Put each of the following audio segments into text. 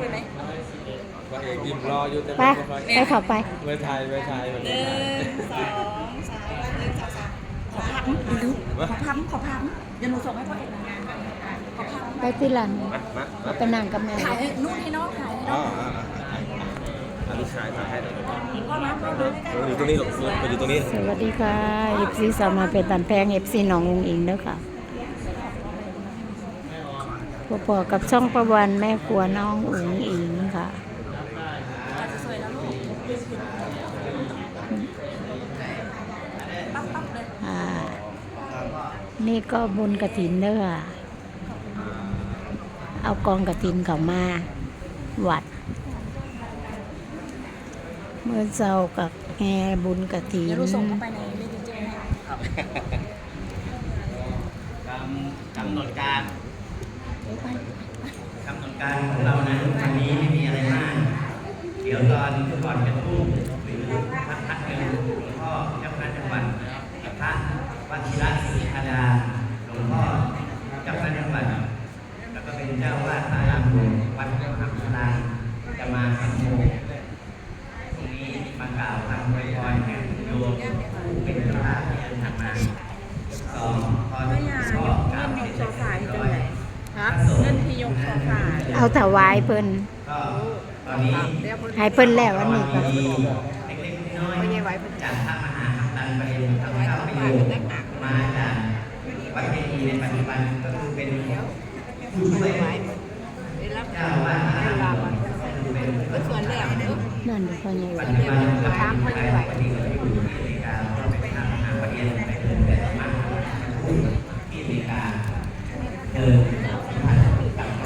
เลยไหมพระเอกยิ้มรออยู่แต่ไปไม่ค่อยไปเข้าไปเมื่อไทยเมื่อไทยมันหนึ่งสองสามหนึ่งสองสามขอพับเร็วขอพับขอพับเดี๋ยวหนูส่งให้พ่อเอกทำงานขอพับไปที่หลังมามามาไปนั่งกับแม่ถ่ายให้นู่นให้น้องถ่ายให้น้อ๋อองอ่าอ่าอ่าอ่าลูกชายมาให้หน่อยพ่อมาพ่อมาใกล้อยู่ตรงนี้หรอกมาอยู่ตรงนี้ สวัสดีค่ะเอฟซีสาวมาเป็นตันแพงเอฟซีหนององอิงเด้อค่ะ พอๆกับช่องประวันแม่ครัวน้องอุ๋งอิงค่ะๆสวยแล้วลูกปั๊บปั๊บเลยอ่านี่ก็บุญกระถินเด้อค่ะเอากองกระถินเขามาวัด เมื่อเช้ากับแห่บุญกระถิเดี๋ยนวหนูส่งเข้าไปในเมสเซนเจอร์ให้กำกำหนดการเดี๋ยวไป กำหนดการของเรานะวันนี้ไม่มีอะไรมาก เดี๋ยวตอนก่อนจะพูดหรือพักพักหนึ่งหลวงพ่อเจ้าคณะจังหวัดกับพระวัชิระศรีธาดาหลวงพ่อเจ้าคณะจังหวัดแล้วก็เป็นเจ้าวาดพระอารามหลวงวัดมหาวิทยาลัยจะมาสัมโภพรุ่งนี้มากล่าวคำอวยพรแห่งโยมผู้เป็นพระที่เดินทางมาสองพรพ่อกล่าวให้เสร็จเรียบร้อย ฮะเงินที่ยกโซฟาเอาถวายเพิ่นก็ตอนนี้ให้เพิ่นแล้วอันนี้ก็มีเล็กๆน้อยๆจากพระมหาคัมตันประเด็นทั้งเก้าประโยคมาจากวัดเจดีย์ในปัจจุบันก็คือเป็นผู้ช่วยเจ้าอาวาสพระรามเป็นส่วนแรกเนอะนั่นเดี๋ยวพ่อใหญ่ปัจว่าจุบันก็ถามคนไหววั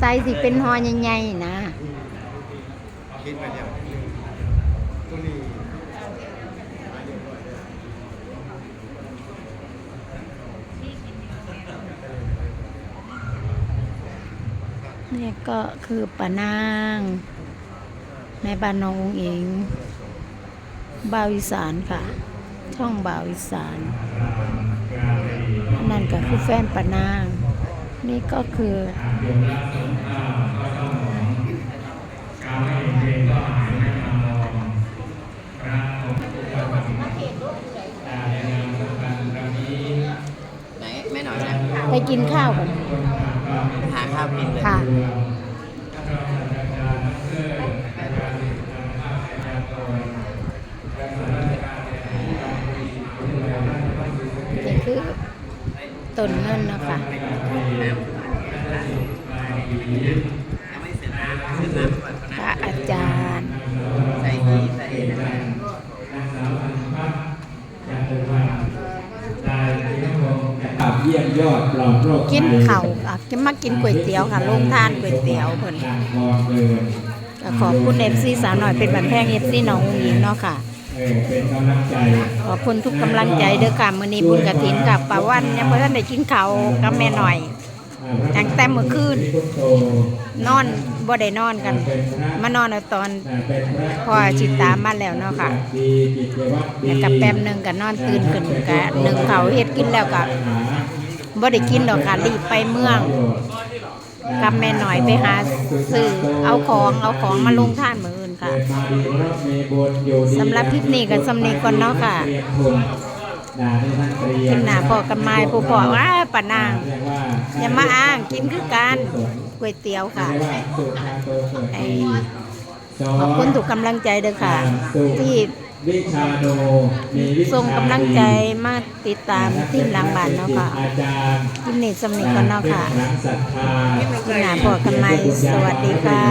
ผ้าไตรสิเป็นหอใหญ่ๆนะคิดไปเนี่ยตัวนี้นี่ก็คือป้านางในบ้านน้ององเองบ่าวอีสานค่ะ ช่องบ่าวอีสานนนั่นก็คือแฟนป้านาง นี่ก็คือไหนแม่หน่อยนะไปกินข้าวกัน หาข้าวกินเลย ต้นเงินนะคะยังไม่เสร็จนะเสร็จน้ำก่อนพนะระอาจารย์ใส่หีใส่นะกับเยี่ยมยอดปลอดโรคกินเข้าวอะกินมากินก๋วยเตี๋ยวค่ะลงทานก๋วยเตี๋ยวเพิ่นทางคนขอบคุณเอฟซีสาวหน่อยเป็นบันแพงเอฟซีน้องอุ๋งอิงเนาะค่ะ เออเป็นกำลังใจขอบคุณทุกกำลังใจเด้อค่ะมื้อนี้บุญกฐินกับป้าวันยังบ่ทันได้กินข้าวกับแม่หน่อยตั้งแต่เมื่อคืนพุทโธนอนบ่ได้นอนกัน มานอนเอาตอนอ่าเป็นพระพอจิตตามมาแล้วเนาะค่ะดีกิจวัตรดีแล้วก็แป๊บหนึงก็นอนตื่นขึ้นก็นึ่งข้าวเฮ็ดกินแล้วก็บ่ได้กินดอกค่ะรีบไปเมืองกับแม่หน่อยไปหาซื้อเอาของเอาของมาลงท่านมื้ออื่น ค่ะเกิดมาดีรอบมีบุญอยู่ดีสำหรับคลิปนี้ก็สำนีก่อนเนาะค่ะเตรียมทุนด่าได้ทั้งเตรียมกินหน้าพ่อกับไม้ผู้พ่อว่าป้านางเรียกว่าอย่ามาอ้างกินคือกันก๋วยเตี๋ยวค่ะเรียกว่าสุขาโตเกิดดีสงขอบคุณทุกกำลังใจเด้อค่ะ ที่วิชาโนมีวิชาส่งกำลังใจมาติดตามทีมหลังบ้านเนาะค่ะอาจารย์คลิปนี้สำนีก่อนเนาะค่ะเป็นพลังศรัทธากินหน้าพ่อกับไม้สวัสดีค่ะ